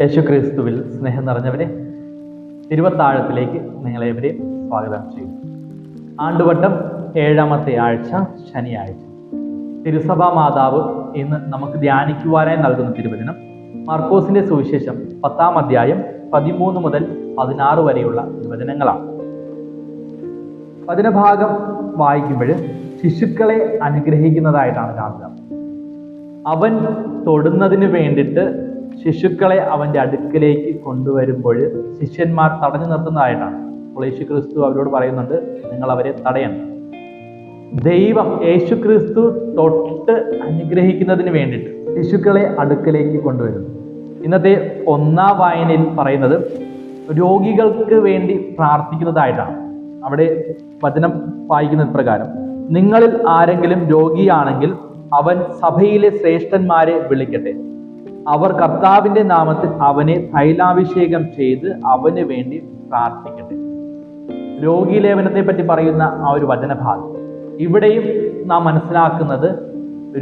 യേശുക്രിസ്തുവിൽ സ്നേഹം നിറഞ്ഞവരെ തിരുവത്താഴത്തിലേക്ക് നിങ്ങളെ നിങ്ങളെവരെയും സ്വാഗതം ചെയ്യുന്നു. ആണ്ടുവട്ടം ഏഴാമത്തെ ആഴ്ച ശനിയാഴ്ച. തിരുസഭാ മാതാവ് ഇന്ന് നമുക്ക് ധ്യാനിക്കുവാനായി നൽകുന്ന തിരുവചനം മാർക്കോസിന്റെ സുവിശേഷം പത്താം അധ്യായം പതിമൂന്ന് മുതൽ പതിനാറ് വരെയുള്ള തിരുവചനങ്ങളാണ്. വചനഭാഗം വായിക്കുമ്പോൾ ശിശുക്കളെ അനുഗ്രഹിക്കുന്നതായിട്ടാണ് കാണുക. അവൻ തൊടുന്നതിന് വേണ്ടിയിട്ട് ശിശുക്കളെ അവന്റെ അടുക്കിലേക്ക് കൊണ്ടുവരുമ്പോൾ ശിഷ്യന്മാർ തടഞ്ഞു നിർത്തുന്നതായിട്ടാണ്. അപ്പോൾ യേശു ക്രിസ്തു അവരോട് പറയുന്നുണ്ട് നിങ്ങൾ അവരെ തടയണം. ദൈവം യേശു ക്രിസ്തു തൊട്ട് അനുഗ്രഹിക്കുന്നതിന് വേണ്ടിയിട്ട് ശിശുക്കളെ അടുക്കിലേക്ക് കൊണ്ടുവരുന്നു. ഇന്നത്തെ ഒന്നാം വായനയിൽ പറയുന്നത് രോഗികൾക്ക് വേണ്ടി പ്രാർത്ഥിക്കുന്നതായിട്ടാണ്. അവിടെ വചനം വായിക്കുന്ന പ്രകാരം നിങ്ങളിൽ ആരെങ്കിലും രോഗിയാണെങ്കിൽ അവൻ സഭയിലെ ശ്രേഷ്ഠന്മാരെ വിളിക്കട്ടെ. അവർ കർത്താവിന്റെ നാമത്തിൽ അവനെ തൈലാഭിഷേകം ചെയ്ത് അവന് വേണ്ടി പ്രാർത്ഥിക്കട്ടെ. രോഗീലേപനത്തെ പറ്റി പറയുന്ന ആ ഒരു വചനഭാഗം. ഇവിടെയും നാം മനസ്സിലാക്കുന്നത്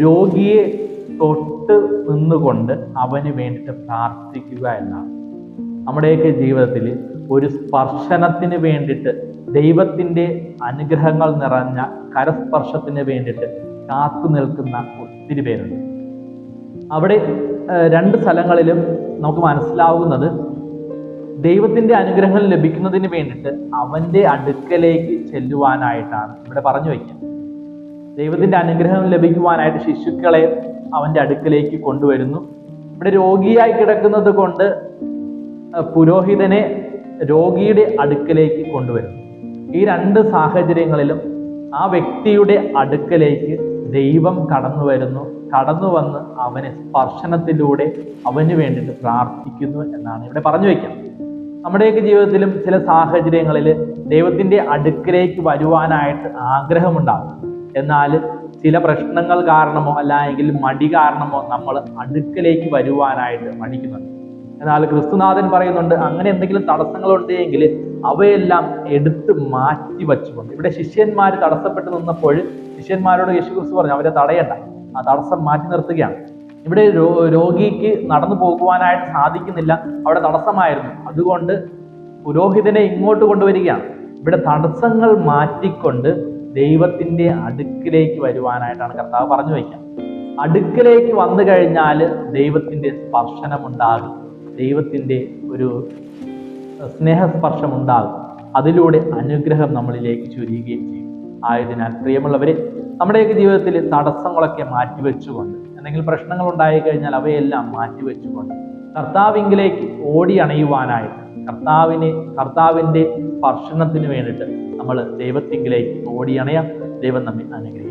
രോഗിയെ തൊട്ട് നിന്നുകൊണ്ട് അവന് വേണ്ടിയിട്ട് പ്രാർത്ഥിക്കുക എന്നാണ്. നമ്മുടെയൊക്കെ ജീവിതത്തിൽ ഒരു സ്പർശനത്തിന് വേണ്ടിയിട്ട് ദൈവത്തിന്റെ അനുഗ്രഹങ്ങൾ നിറഞ്ഞ കരസ്പർശത്തിന് വേണ്ടിയിട്ട് കാത്തു നിൽക്കുന്ന ഒത്തിരി പേരുണ്ട്. അവിടെ രണ്ട് സ്ഥലങ്ങളിലും നമുക്ക് മനസ്സിലാവുന്നത് ദൈവത്തിന്റെ അനുഗ്രഹം ലഭിക്കുന്നതിന് വേണ്ടിയിട്ട് അവന്റെ അടുക്കലേക്ക് ചെല്ലുവാനായിട്ടാണ് ഇവിടെ പറഞ്ഞു വയ്ക്കുക ദൈവത്തിന്റെ അനുഗ്രഹം ലഭിക്കുവാനായിട്ട് ശിശുക്കളെ അവന്റെ അടുക്കലേക്ക് കൊണ്ടുവരുന്നു. ഇവിടെ രോഗിയായി കിടക്കുന്നത് കൊണ്ട് പുരോഹിതനെ രോഗിയുടെ അടുക്കലേക്ക് കൊണ്ടുവരുന്നു. ഈ രണ്ട് സാഹചര്യങ്ങളിലും ആ വ്യക്തിയുടെ അടുക്കലേക്ക് ദൈവം കടന്നു വരുന്നു. കടന്നു വന്ന് അവനെ സ്പർശനത്തിലൂടെ അവന് വേണ്ടിയിട്ട് പ്രാർത്ഥിക്കുന്നു എന്നാണ് ഇവിടെ പറഞ്ഞു വയ്ക്കാം നമ്മുടെയൊക്കെ ജീവിതത്തിലും ചില സാഹചര്യങ്ങളിൽ ദൈവത്തിന്റെ അടുക്കിലേക്ക് വരുവാനായിട്ട് ആഗ്രഹമുണ്ടാകും എന്നാൽ ചില പ്രശ്നങ്ങൾ കാരണമോ അല്ലെങ്കിൽ മടി കാരണമോ നമ്മൾ അടുക്കലേക്ക് വരുവാനായിട്ട് മടിക്കുന്നുണ്ട്. എന്നാൽ ക്രിസ്തുനാഥൻ പറയുന്നുണ്ട് അങ്ങനെ എന്തെങ്കിലും തടസ്സങ്ങളുണ്ടെങ്കിൽ അവയെല്ലാം എടുത്ത് മാറ്റി വച്ചുകൊണ്ട് ഇവിടെ ശിഷ്യന്മാർ തടസ്സപ്പെട്ട് നിന്നപ്പോൾ ശിഷ്യന്മാരോട് യേശു ക്രിസ്തു പറഞ്ഞു അവരെ തടയണ്ട. തടസ്സം മാറ്റി നിർത്തുകയാണ്. ഇവിടെ രോഗിക്ക് നടന്നു പോകുവാനായിട്ട് സാധിക്കുന്നില്ല. അവിടെ തടസ്സമായിരുന്നു. അതുകൊണ്ട് പുരോഹിതനെ ഇങ്ങോട്ട് കൊണ്ടുവരികയാണ്. ഇവിടെ തടസ്സങ്ങൾ മാറ്റിക്കൊണ്ട് ദൈവത്തിന്റെ അടുക്കിലേക്ക് വരുവാനായിട്ടാണ് കർത്താവ് പറഞ്ഞു വയ്ക്കുക അടുക്കിലേക്ക് വന്നു കഴിഞ്ഞാൽ സ്പർശനം ഉണ്ടാകും ദൈവത്തിന്റെ ഒരു സ്നേഹസ്പർശം ഉണ്ടാകും അതിലൂടെ അനുഗ്രഹം നമ്മളിലേക്ക് ചുരിയുകയും ചെയ്യും. ആയതിനാൽ പ്രിയമുള്ളവരെ നമ്മുടെയൊക്കെ ജീവിതത്തിൽ തടസ്സങ്ങളൊക്കെ മാറ്റിവെച്ചുകൊണ്ട് എന്തെങ്കിലും പ്രശ്നങ്ങൾ ഉണ്ടായി കഴിഞ്ഞാൽ അവയെല്ലാം മാറ്റിവെച്ചുകൊണ്ട് കർത്താവിങ്കിലേക്ക് ഓടി അണയുവാനായിട്ട് കർത്താവിനെ കർത്താവിന്റെ സ്പർശനത്തിന് വേണ്ടിയിട്ട് നമ്മൾ ദൈവത്തിങ്കിലേക്ക് ഓടി അണയാം. ദൈവം നമ്മെ അനുഗ്രഹിക്കും